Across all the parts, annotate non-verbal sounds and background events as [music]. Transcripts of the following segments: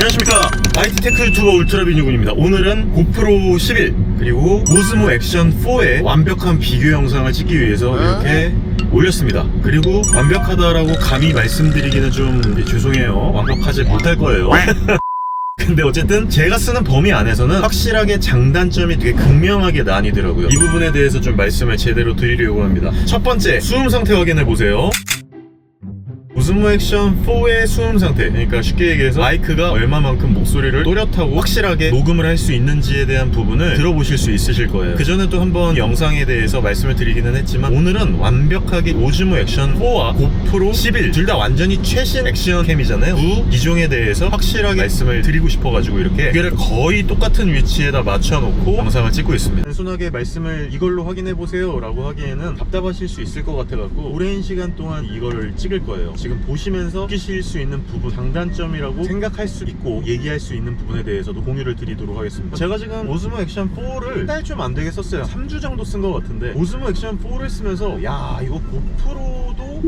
안녕하십니까. IT테크 유튜버 울트라 비뉴군입니다. 오늘은 고프로 11 그리고 오즈모 액션 4의 완벽한 비교 영상을 찍기 위해서 이렇게 올렸습니다. 그리고 완벽하다라고 감히 말씀드리기는 좀 죄송해요. 완벽하지 못할 거예요. [laughs] 근데 어쨌든 제가 쓰는 범위 안에서는 확실하게 장단점이 되게 극명하게 나뉘더라고요. 이 부분에 대해서 좀 말씀을 제대로 드리려고 합니다. 첫 번째 수음 상태 확인해 보세요 오즈모 액션? 4의 수음 상태. 그러니까 쉽게 얘기해서 마이크가 얼마만큼 목소리를 또렷하고 확실하게 녹음을 할 수 있는지에 대한 부분을 들어보실 수 있으실 거예요. 그 전에도 한번 영상에 대해서 말씀을 드리기는 했지만 오늘은 완벽하게 오즈모 액션 4와 고프로 11 둘 다 완전히 최신 액션 캠이잖아요. 두 기종에 대해서 확실하게 말씀을 드리고 싶어가지고 이렇게 두 개를 거의 똑같은 위치에다 맞춰놓고 영상을 찍고 있습니다. 단순하게 말씀을 이걸로 확인해보세요 라고 하기에는 답답하실 수 있을 것 같아갖고 오랜 시간 동안 이거를 찍을 거예요. 지금 보시면서 느끼실 수 있는 부분 장단점이라고 생각할 수 있고 얘기할 수 있는 부분에 대해서도 공유를 드리도록 하겠습니다. 제가 지금 오즈모 액션 4를 한 달 좀 안 되게 썼어요. 3주 정도 쓴 것 같은데 오즈모 액션 4를 쓰면서 야 이거 고프로도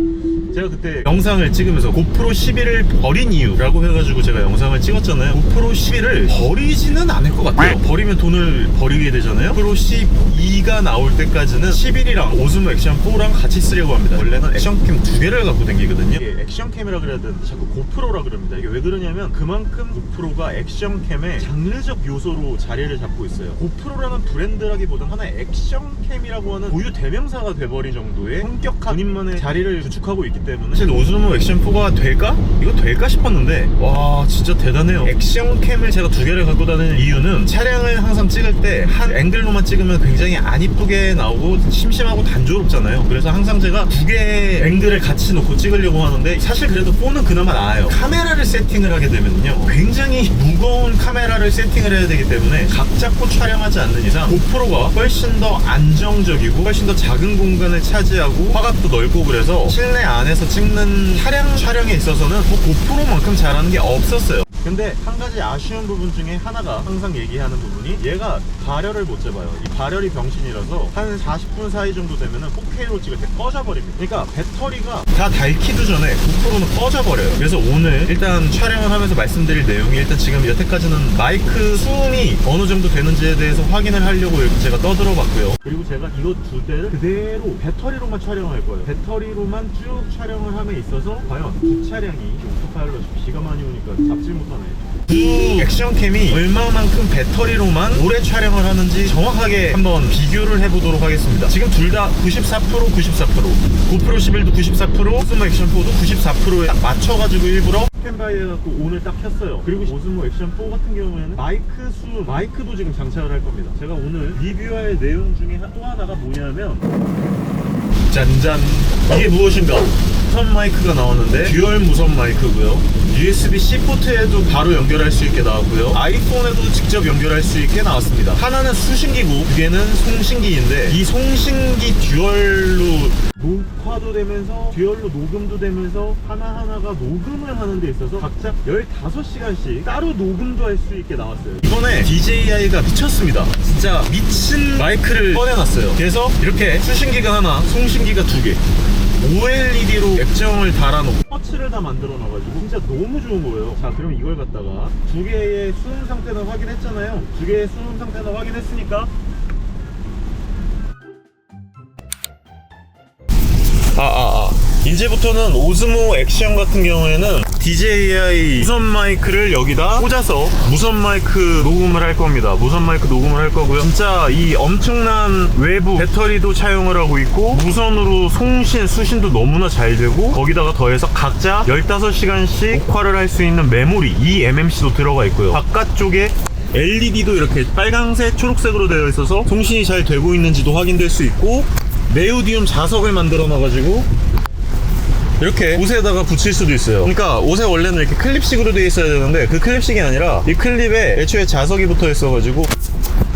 제가 그때 영상을 찍으면서 고프로 11을 버린 이유라고 해가지고 제가 영상을 찍었잖아요. 고프로 11을 버리지는 않을 것 같아요. 버리면 돈을 버리게 되잖아요. 고프로 12가 나올 때까지는 11이랑 오즈모 액션 4랑 같이 쓰려고 합니다. 원래는 액션캠 두 개를 갖고 다니거든요 액션캠이라 그래야 되는데 자꾸 고프로라 그럽니다. 이게 왜 그러냐면 그만큼 고프로가 액션캠의 장르적 요소로 자리를 잡고 있어요. 고프로라는 브랜드라기보단 하나의 액션캠이라고 하는 고유 대명사가 돼버린 정도의 성격한 본인만의 자리를 구축하고 있기 때문에 사실 오즈모 액션 4가 될까? 이거 될까 싶었는데 와 진짜 대단해요. 액션캠을 제가 두 개를 갖고 다니는 이유는 차량을 항상 찍을 때 한 앵글로만 찍으면 굉장히 안 이쁘게 나오고 심심하고 단조롭잖아요. 그래서 항상 제가 두 개의 앵글을 같이 놓고 찍으려고 하는 데 사실 그래도 4는 그나마 나아요. 카메라를 세팅을 하게 되면요 굉장히 무거운 카메라를 세팅을 해야 되기 때문에 각 잡고 촬영하지 않는 이상 고프로가 훨씬 더 안정적이고 훨씬 더 작은 공간을 차지하고 화각도 넓고 그래서 실내 안에서 찍는 차량 촬영에 있어서는 뭐 고프로만큼 잘하는 게 없었어요 근데 한 가지 아쉬운 부분 중에 하나가 항상 얘기하는 부분이 얘가 발열을 못 잡아요. 이 발열이 병신이라서 한 40분 사이 정도 되면은 4K로 찍을 때 꺼져버립니다. 그러니까 배터리가 다 닳기도 전에 고프로는 꺼져버려요. 그래서 오늘 일단 촬영을 하면서 말씀드릴 내용이 일단 지금 여태까지는 마이크 수음이 어느 정도 되는지에 대해서 확인을 하려고 이렇게 제가 떠들어 봤고요. 그리고 제가 이거 두 대를 그대로 배터리로만 촬영할 거예요. 배터리로만 쭉 촬영을 함에 있어서 과연 두 차량이 오토파일럿이 비가 많이 오니까 잡질 못하네. 두 액션캠이 얼마만큼 배터리로만 오래 촬영을 하는지 정확하게 한번 비교를 해보도록 하겠습니다. 지금 둘 다 94% 94% 고프로 11도 94% 오스모 액션 4도 94%에 딱 맞춰가지고 일부러 스탠바이 해갖고 오늘 딱 켰어요. 그리고 오스모 액션 4 같은 경우에는 마이크 수 마이크도 지금 장착을 할 겁니다. 제가 오늘 리뷰할 내용 중에 또 하나가 뭐냐면 짠짠. 이게 무엇인가 무선 마이크가 나왔는데 듀얼 무선 마이크고요. USB-C 포트에도 바로 연결할 수 있게 나왔고요. 아이폰에도 직접 연결할 수 있게 나왔습니다. 하나는 수신기고 두 개는 송신기인데 이 송신기 듀얼로 녹화도 되면서 듀얼로 녹음도 되면서 하나하나가 녹음을 하는 데 있어서 각자 15시간씩 따로 녹음도 할 수 있게 나왔어요. 이번에 DJI가 미쳤습니다. 진짜 미친 마이크를 꺼내놨어요. 그래서 이렇게 수신기가 하나 송신기가 두개 OLED로 액정을 달아놓고 터치를 다 만들어 놔가지고 진짜 너무 좋은 거예요. 자 그럼 이걸 갖다가 두 개의 수음 상태는 확인했잖아요. 두 개의 수음 상태는 확인했으니까. 아, 아, 아. 이제부터는 오즈모 액션 같은 경우에는 DJI 무선 마이크를 여기다 꽂아서 무선 마이크 녹음을 할 겁니다. 무선 마이크 녹음을 할 거고요. 진짜 이 엄청난 외부 배터리도 차용을 하고 있고 무선으로 송신, 수신도 너무나 잘 되고 거기다가 더해서 각자 15시간씩 녹화를 할 수 있는 메모리 eMMC도 들어가 있고요. 바깥쪽에 LED도 이렇게 빨강색, 초록색으로 되어 있어서 송신이 잘 되고 있는지도 확인될 수 있고 네오디움 자석을 만들어 놔가지고 이렇게 옷에다가 붙일 수도 있어요. 그러니까 옷에 원래는 이렇게 클립식으로 되어 있어야 되는데 그 클립식이 아니라 이 클립에 애초에 자석이 붙어 있어 가지고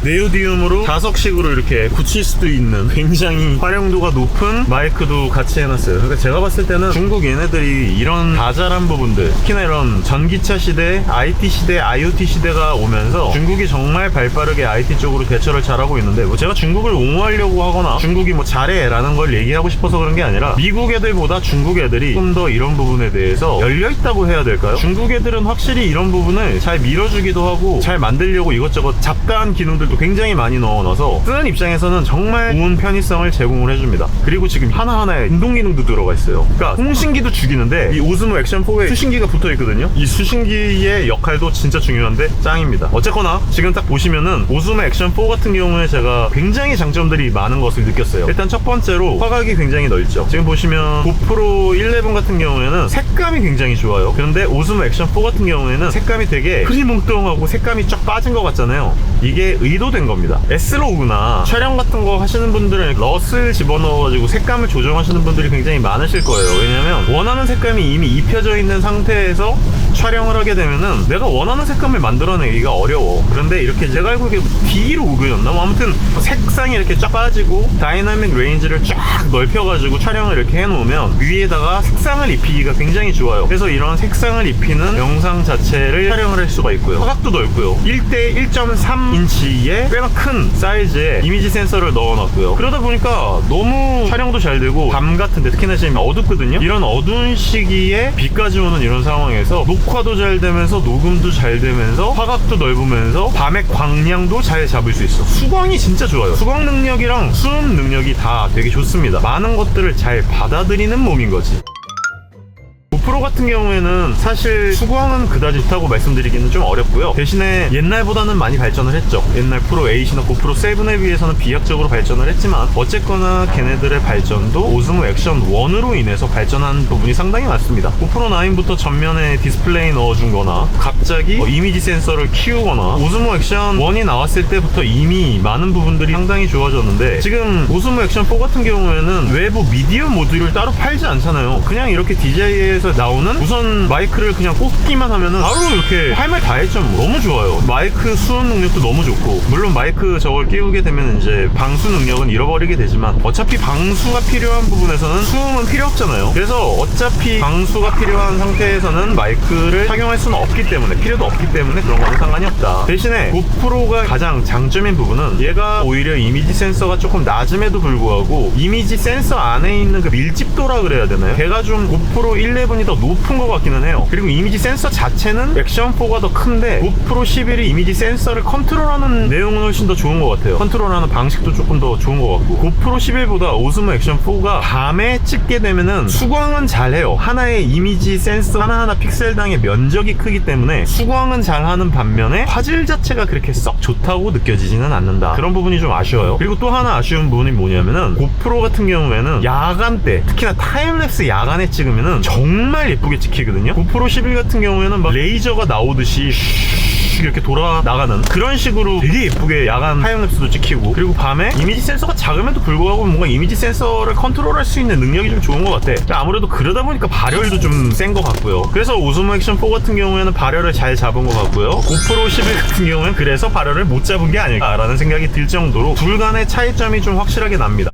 네오디움으로 자석식으로 이렇게 붙일 수도 있는 굉장히 활용도가 높은 마이크도 같이 해놨어요. 그러니까 제가 봤을 때는 중국 얘네들이 이런 다잘한 부분들, 특히나 이런 전기차 시대, IT 시대, IoT 시대가 오면서 중국이 정말 발빠르게 IT 쪽으로 대처를 잘하고 있는데 뭐 제가 중국을 옹호하려고 하거나 중국이 뭐 잘해라는 걸 얘기하고 싶어서 그런 게 아니라 미국 애들보다 중국 애들이 좀 더 이런 부분에 대해서 열려 있다고 해야 될까요? 중국 애들은 확실히 이런 부분을 잘 밀어주기도 하고 잘 만들려고 이것저것 잡다한 기능들도 굉장히 많이 넣어놔서 쓰는 입장에서는 정말 좋은 편의성을 제공을 해줍니다. 그리고 지금 하나하나에 운동 기능도 들어가 있어요. 그러니까 송신기도 죽이는데 이 오즈모 액션 4에 수신기가 붙어 있거든요. 이 수신기의 역할도 진짜 중요한데 짱입니다. 어쨌거나 지금 딱 보시면은 오즈모 액션 4 같은 경우에 제가 굉장히 장점들이 많은 것을 느꼈어요. 일단 첫 번째로 화각이 굉장히 넓죠. 지금 보시면 고프로 11 같은 경우에는 색감이 굉장히 좋아요. 그런데 오즈모 액션 4 같은 경우에는 색감이 되게 흐리멍텅하고 색감이 쫙 빠진 것 같잖아요. 이게 의도된 겁니다. S로그나 촬영 같은 거 하시는 분들은 럿을 집어넣어가지고 색감을 조정하시는 분들이 굉장히 많으실 거예요. 왜냐면 원하는 색감이 이미 입혀져 있는 상태에서 촬영을 하게 되면은 내가 원하는 색감을 만들어내기가 어려워. 그런데 이렇게 제가 알고 있게 D로 우그였나? 뭐 아무튼 색상이 이렇게 쫙 빠지고 다이나믹 레인지를 쫙 넓혀가지고 촬영을 이렇게 해놓으면 위에다가 색상을 입히기가 굉장히 좋아요. 그래서 이런 색상을 입히는 영상 자체를 촬영을 할 수가 있고요. 화각도 넓고요. 1대 1.3 인치의 꽤나 큰 사이즈의 이미지 센서를 넣어놨고요. 그러다 보니까 너무 촬영도 잘 되고 밤 같은데 특히나 지금 어둡거든요. 이런 어두운 시기에 비까지 오는 이런 상황에서 녹화도 잘 되면서 녹음도 잘 되면서 화각도 넓으면서 밤의 광량도 잘 잡을 수 있어. 수광이 진짜 좋아요. 수광 능력이랑 수음 능력이 다 되게 좋습니다. 많은 것들을 잘 받아들이는 몸인 거지. 고프로 같은 경우에는 사실 수광은 그다지 좋다고 말씀드리기는 좀 어렵고요. 대신에 옛날보다는 많이 발전을 했죠. 옛날 프로 8이나 고프로 7에 비해서는 비약적으로 발전을 했지만 어쨌거나 걔네들의 발전도 오즈모 액션 1으로 인해서 발전한 부분이 상당히 많습니다. 고프로 9부터 전면에 디스플레이 넣어준 거나 갑자기 뭐 이미지 센서를 키우거나 오즈모 액션 1이 나왔을 때부터 이미 많은 부분들이 상당히 좋아졌는데 지금 오즈모 액션 4 같은 경우에는 외부 미디어 모듈을 따로 팔지 않잖아요. 그냥 이렇게 DJI에서 나오는 무선 마이크를 그냥 꽂기만 하면은 바로 이렇게 할 말 다 했죠. 뭐. 너무 좋아요. 마이크 수음 능력도 너무 좋고 물론 마이크 저걸 끼우게 되면 이제 방수 능력은 잃어버리게 되지만 어차피 방수가 필요한 부분에서는 수음은 필요 없잖아요. 그래서 어차피 방수가 필요한 상태에서는 마이크를 착용할 수는 없기 때문에 필요도 없기 때문에 그런 거는 상관이 없다. 대신에 고프로가 가장 장점인 부분은 얘가 오히려 이미지 센서가 조금 낮음에도 불구하고 이미지 센서 안에 있는 그 밀집도라 그래야 되나요? 걔가 좀 고프로 11이 더 높은 것 같기는 해요. 그리고 이미지 센서 자체는 액션 4가 더 큰데 고프로 11이 이미지 센서를 컨트롤하는 내용은 훨씬 더 좋은 것 같아요. 컨트롤하는 방식도 조금 더 좋은 것 같고 고프로 11보다 오즈모 액션 4가 밤에 찍게 되면은 수광은 잘해요. 하나의 이미지 센서 하나하나 픽셀당의 면적이 크기 때문에 수광은 잘하는 반면에 화질 자체가 그렇게 썩 좋다고 느껴지지는 않는다. 그런 부분이 좀 아쉬워요. 그리고 또 하나 아쉬운 부분이 뭐냐면은 고프로 같은 경우에는 야간 때 특히나 타임랩스 야간에 찍으면은 정말 예쁘게 찍히거든요. 고프로 11 같은 경우에는 막 레이저가 나오듯이 이렇게 돌아 나가는 그런 식으로 되게 예쁘게 야간 타임랩스도 찍히고 그리고 밤에 이미지 센서가 작음에도 불구하고 뭔가 이미지 센서를 컨트롤할 수 있는 능력이 좀 좋은 것 같아. 아무래도 그러다 보니까 발열도 좀 센 것 같고요. 그래서 오즈모 액션 4 같은 경우에는 발열을 잘 잡은 것 같고요. 고프로 11 같은 경우는 그래서 발열을 못 잡은 게 아닐까라는 생각이 들 정도로 둘 간의 차이점이 좀 확실하게 납니다.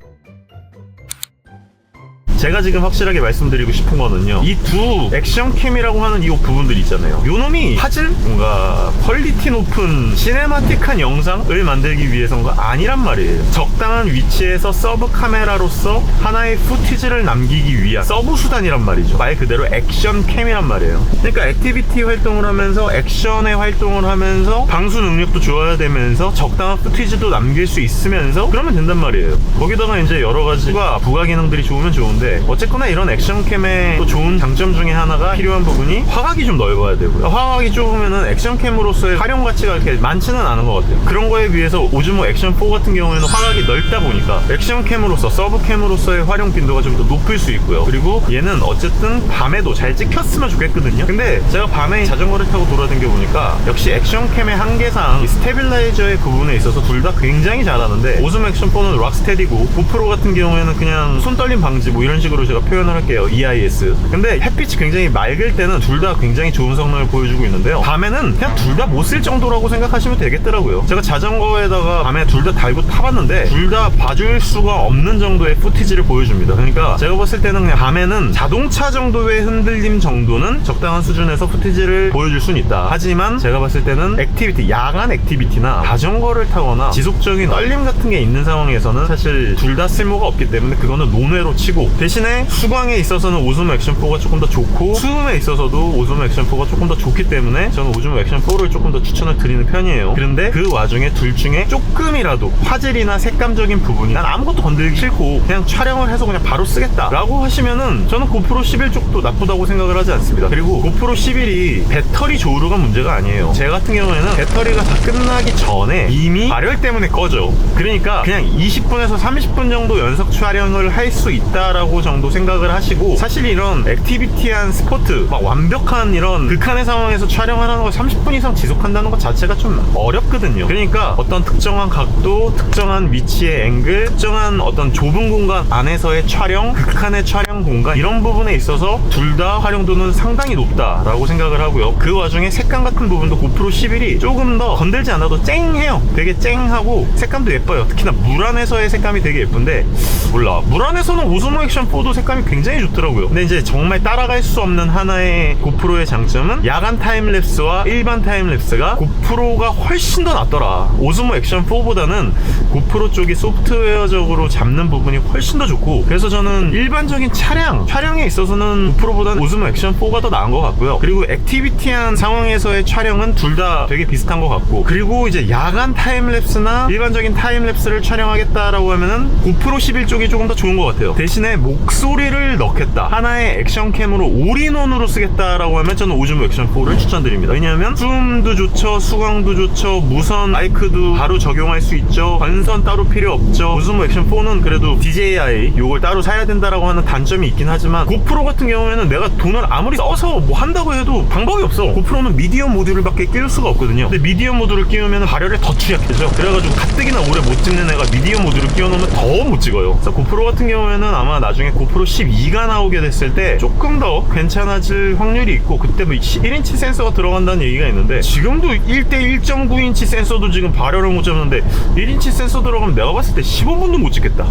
제가 지금 확실하게 말씀드리고 싶은 거는요. 이 두 액션캠이라고 하는 이 부분들 있잖아요. 요 놈이 화질? 뭔가 퀄리티 높은 시네마틱한 영상을 만들기 위해서가 아니란 말이에요. 적당한 위치에서 서브 카메라로서 하나의 후티지를 남기기 위한 서브 수단이란 말이죠. 말 그대로 액션캠이란 말이에요. 그러니까 액티비티 활동을 하면서 액션의 활동을 하면서 방수 능력도 좋아야 되면서 적당한 후티지도 남길 수 있으면서 그러면 된단 말이에요. 거기다가 이제 여러 가지가 부가 기능들이 좋으면 좋은데 어쨌거나 이런 액션캠의 또 좋은 장점 중에 하나가 필요한 부분이 화각이 좀 넓어야 되고요. 화각이 좁으면은 액션캠으로서의 활용 가치가 이렇게 많지는 않은 것 같아요. 그런 거에 비해서 오즈모 액션 4 같은 경우에는 화각이 넓다 보니까 액션캠으로서 서브캠으로서의 활용 빈도가 좀 더 높을 수 있고요. 그리고 얘는 어쨌든 밤에도 잘 찍혔으면 좋겠거든요. 근데 제가 밤에 자전거를 타고 돌아다녀 보니까 역시 액션캠의 한계상 이 스테빌라이저의 부분에 있어서 둘 다 굉장히 잘하는데 오즈모 액션 4는 락스테디고 고프로 같은 경우에는 그냥 손 떨림 방지 뭐 이런 식으로 제가 표현을 할게요. EIS. 근데 햇빛이 굉장히 맑을 때는 둘 다 굉장히 좋은 성능을 보여주고 있는데요. 밤에는 그냥 둘 다 못 쓸 정도라고 생각하시면 되겠더라고요. 제가 자전거에다가 밤에 둘 다 달고 타봤는데 둘 다 봐줄 수가 없는 정도의 푸티지를 보여줍니다. 그러니까 제가 봤을 때는 그냥 밤에는 자동차 정도의 흔들림 정도는 적당한 수준에서 푸티지를 보여줄 수는 있다. 하지만 제가 봤을 때는 액티비티, 야간 액티비티나 자전거를 타거나 지속적인 떨림 같은 게 있는 상황에서는 사실 둘 다 쓸모가 없기 때문에 그거는 논외로 치고 대신 에 수광에 있어서는 오즈모 액션4가 조금 더 좋고 수음에 있어서도 오즈모 액션4가 조금 더 좋기 때문에 저는 오즈모 액션4를 조금 더 추천을 드리는 편이에요. 그런데 그 와중에 둘 중에 조금이라도 화질이나 색감적인 부분이 난 아무것도 건들기 싫고 그냥 촬영을 해서 그냥 바로 쓰겠다 라고 하시면은 저는 고프로 11 쪽도 나쁘다고 생각을 하지 않습니다. 그리고 고프로 11이 배터리 조류가 문제가 아니에요. 제 같은 경우에는 배터리가 다 끝나기 전에 이미 발열 때문에 꺼져. 그러니까 그냥 20분에서 30분 정도 연속 촬영을 할 수 있다라고 정도 생각을 하시고 사실 이런 액티비티한 스포트 막 완벽한 이런 극한의 상황에서 촬영을 하는 걸 30분 이상 지속한다는 것 자체가 좀 어렵거든요. 그러니까 어떤 특정한 각도, 특정한 위치의 앵글, 특정한 어떤 좁은 공간 안에서의 촬영, 극한의 촬영 공간 이런 부분에 있어서 둘 다 활용도는 상당히 높다라고 생각을 하고요. 그 와중에 색감 같은 부분도 고프로 11이 조금 더 건들지 않아도 쨍해요. 되게 쨍하고 색감도 예뻐요. 특히나 물 안에서의 색감이 되게 예쁜데 몰라 물 안에서는 오즈모 액션 4도 색감이 굉장히 좋더라고요. 근데 이제 정말 따라갈 수 없는 하나의 고프로의 장점은 야간 타임랩스와 일반 타임랩스가 고프로가 훨씬 더 낫더라. 오즈모 액션 4보다는 고프로 쪽이 소프트웨어적으로 잡는 부분이 훨씬 더 좋고 그래서 저는 일반적인 차량 촬영에 있어서는 고프로보다는 오즈모 액션 4가 더 나은 것 같고요. 그리고 액티비티한 상황에서의 촬영은 둘 다 되게 비슷한 것 같고 그리고 이제 야간 타임랩스나 일반적인 타임랩스를 촬영하겠다라고 하면은 고프로 11 쪽이 조금 더 좋은 것 같아요. 대신에 목소리를 넣겠다. 하나의 액션캠으로 올인원으로 쓰겠다라고 하면 저는 오즈모 액션 4를 추천드립니다. 왜냐하면 줌도 좋죠, 수광도 좋죠, 무선 마이크도 바로 적용할 수 있죠. 전선 따로 필요 없죠. 오즈모 액션 4는 그래도 DJI 요걸 따로 사야 된다라고 하는 단점이 있긴 하지만 고프로 같은 경우에는 내가 돈을 아무리 써서 뭐 한다고 해도 방법이 없어. 고프로는 미디엄 모듈밖에 끼울 수가 없거든요. 근데 미디엄 모듈을 끼우면 발열에 더 취약해져. 그래가지고 가뜩이나 오래 못 찍는 애가 미디엄 모듈을 끼워놓으면 더 못 찍어요. 그래서 고프로 같은 경우에는 아마 나중에 고프로 12가 나오게 됐을 때 조금 더 괜찮아질 확률이 있고 그때 뭐 1인치 센서가 들어간다는 얘기가 있는데 지금도 1대 1.9인치 센서도 지금 발열을 못 잡는데 1인치 센서 들어가면 내가 봤을 때 15분도 못 찍겠다.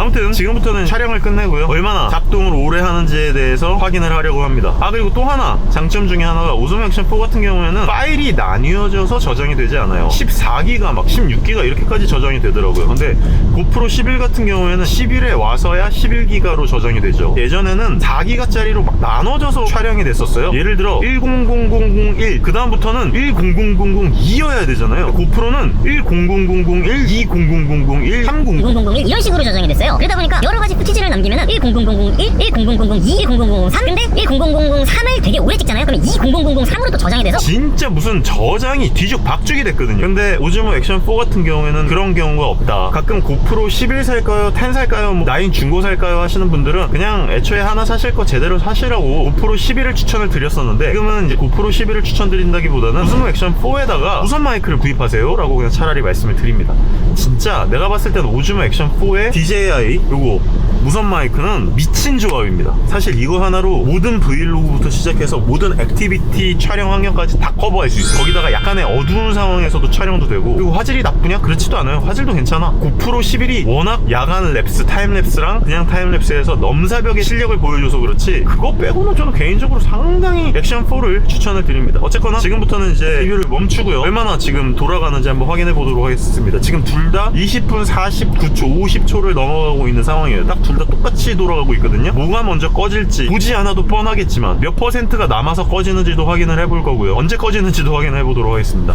아무튼 지금부터는 촬영을 끝내고요. 얼마나 작동을 오래 하는지에 대해서 확인을 하려고 합니다. 아 그리고 또 하나. 장점 중에 하나가 오즈모 액션 4 같은 경우에는 파일이 나뉘어져서 저장이 되지 않아요. 14기가 막 16기가 이렇게까지 저장이 되더라고요. 근데 고프로 11 같은 경우에는 11에 와서야 11기가로 저장이 되죠. 예전에는 4기가짜리로 막 나눠져서 촬영이 됐었어요. 예를 들어 100001 그 다음부터는 100002여야 되잖아요. 고프로는 100001 20001 30 1001 이런 식으로 저장이 됐어요. 그러다 보니까 여러 가지 푸티지를 남기면 10001, 10002, 10003 근데 10003을 되게 오래 찍잖아요. 그러면 20003으로 또 저장이 돼서 진짜 무슨 저장이 뒤죽 박죽이 됐거든요. 근데 오즈모 액션 4 같은 경우에는 그런 경우가 없다. 가끔 고프로 11 살까요? 10 살까요? 뭐 9 중고 살까요? 하시는 분들은 그냥 애초에 하나 사실 거 제대로 사시라고 고프로 11을 추천을 드렸었는데 지금은 이제 고프로 11을 추천드린다기보다는 오즈모 액션 4에다가 무선 마이크를 구입하세요. 라고 그냥 차라리 말씀을 드립니다. 진짜 내가 봤을 때는 오즈모 액션 4의 DJI 요거 무선 마이크는 미친 조합입니다. 사실 이거 하나로 모든 브이로그부터 시작해서 모든 액티비티 촬영 환경까지 다 커버할 수 있어. 거기다가 약간의 어두운 상황에서도 촬영도 되고 그리고 화질이 나쁘냐? 그렇지도 않아요. 화질도 괜찮아. 고프로 11이 워낙 야간 랩스, 타임랩스랑 그냥 타임랩스에서 넘사벽의 실력을 보여줘서 그렇지 그거 빼고는 저는 개인적으로 상당히 액션 4를 추천을 드립니다. 어쨌거나 지금부터는 이제 리뷰를 멈추고요. 얼마나 지금 돌아가는지 한번 확인해 보도록 하겠습니다. 지금 둘 다 20분 49초, 50초를 넘어 가고 있는 상황이에요. 딱 둘 다 똑같이 돌아가고 있거든요. 뭐가 먼저 꺼질지 보지 않아도 뻔하겠지만 몇 퍼센트가 남아서 꺼지는지도 확인을 해볼 거고요. 언제 꺼지는지도 확인해 보도록 하겠습니다.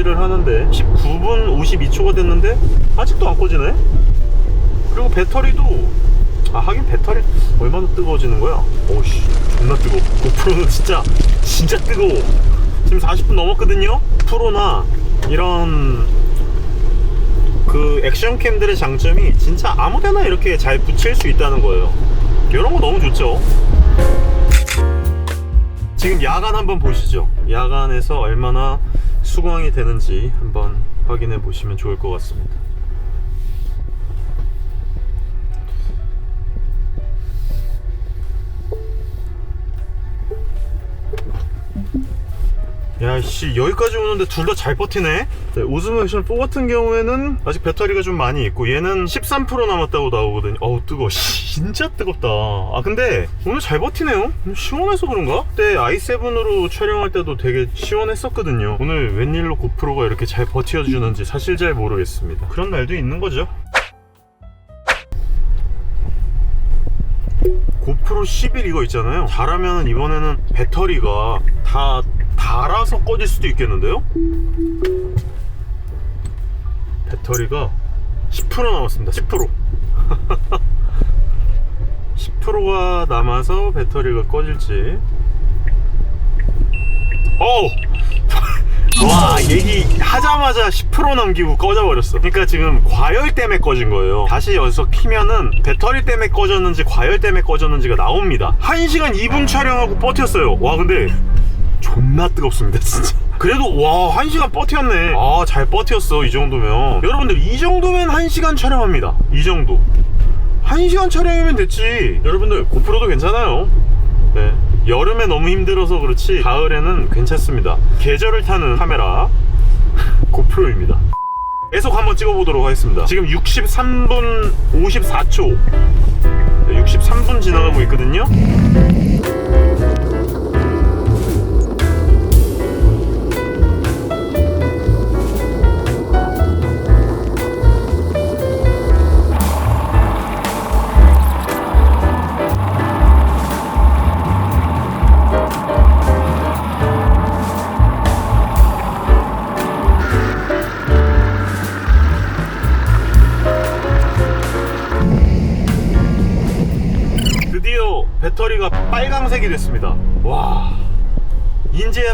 열일을 하는데 19분 52초가 됐는데 아직도 안 꺼지네 그리고 배터리도 아 하긴 배터리 얼마나 뜨거워지는 거야 오씨 존나 뜨거워 고프로는 진짜 진짜 뜨거워 지금 40분 넘었거든요. 프로나 이런 그 액션캠들의 장점이 진짜 아무데나 이렇게 잘 붙일 수 있다는 거예요. 이런 거 너무 좋죠. 지금 야간 한번 보시죠. 야간에서 얼마나 수광이 되는지 한번 확인해 보시면 좋을 것 같습니다. 야씨 여기까지 오는데 둘 다 잘 버티네. 네, 오즈모 액션 4 같은 경우에는 아직 배터리가 좀 많이 있고 얘는 13% 남았다고 나오거든요. 어우 뜨거워. 씨, [laughs] 진짜 뜨겁다. 아 근데 오늘 잘 버티네요. 음, 시원해서 그런가? 그때 i7으로 촬영할 때도 되게 시원했었거든요. 오늘 웬일로 고프로가 이렇게 잘 버텨주는지 사실 잘 모르겠습니다. 그런 날도 있는 거죠. 고프로 11 이거 있잖아요. 잘하면 이번에는 배터리가 다 닳아서 꺼질 수도 있겠는데요? 배터리가 10% 남았습니다 10% 10%가 [laughs] 남아서 배터리가 꺼질지. 어우! [laughs] 와 얘기 하자마자 10% 남기고 꺼져버렸어. 그러니까 지금 과열 때문에 꺼진 거예요. 다시 여기서 키면은 배터리 때문에 꺼졌는지 과열 때문에 꺼졌는지가 나옵니다. 1시간 2분 촬영하고 버텼어요. 와 근데 존나 뜨겁습니다 진짜. [laughs] 그래도 와 1시간 버텼네. 아 잘 버텼어 이 정도면. 여러분들 이 정도면 1시간 촬영합니다. 이 정도. 1시간 촬영이면 됐지. 여러분들 고프로도 괜찮아요. 네. 여름에 너무 힘들어서 그렇지 가을에는 괜찮습니다. 계절을 타는 카메라. [laughs] 고프로입니다. 계속 한번 찍어보도록 하겠습니다. 지금 63분 54초. 63분 지나가고 있거든요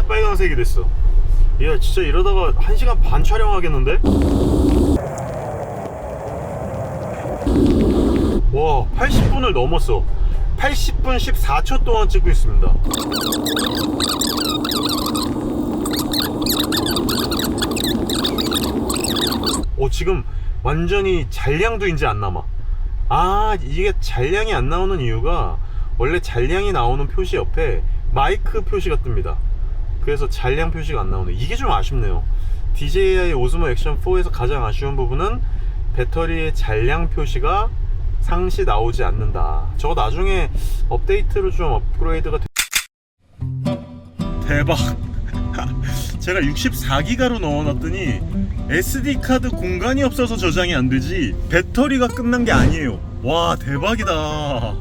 빨강색이 됐어. 야, 진짜 이러다가 1시간 반 촬영하겠는데? 와, 80분을 넘었어. 80분 14초 동안 찍고 있습니다. 어, 지금 완전히 잔량도 이제 안 남아. 아 이게 잔량이 안 나오는 이유가 원래 잔량이 나오는 표시 옆에 마이크 표시가 뜹니다 그래서 잔량 표시가 안 나오네. 이게 좀 아쉽네요. DJI 오즈모 액션 4에서 가장 아쉬운 부분은 배터리의 잔량 표시가 상시 나오지 않는다. 저거 나중에 업데이트로 좀 업그레이드가 되... 대박. [laughs] 제가 64기가로 넣어놨더니 SD카드 공간이 없어서 저장이 안 되지 배터리가 끝난 게 아니에요. 와 대박이다.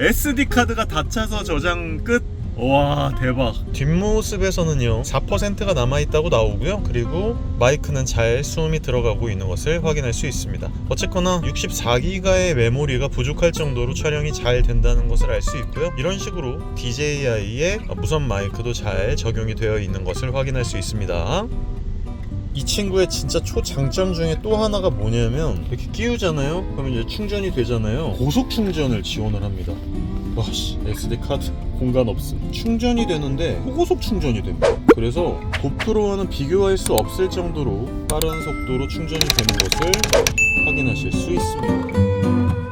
SD카드가 다 차서 저장 끝 와 대박. 뒷모습에서는요 4%가 남아있다고 나오고요. 그리고 마이크는 잘 수음이 들어가고 있는 것을 확인할 수 있습니다. 어쨌거나 64기가의 메모리가 부족할 정도로 촬영이 잘 된다는 것을 알 수 있고요. 이런 식으로 DJI의 무선 마이크도 잘 적용이 되어 있는 것을 확인할 수 있습니다. 이 친구의 진짜 초장점 중에 또 하나가 뭐냐면 이렇게 끼우잖아요? 그러면 이제 충전이 되잖아요. 고속 충전을 지원을 합니다 와씨 SD 카드 공간 없음. 충전이 되는데 초고속 충전이 됩니다. 그래서 고프로와는 비교할 수 없을 정도로 빠른 속도로 충전이 되는 것을 확인하실 수 있습니다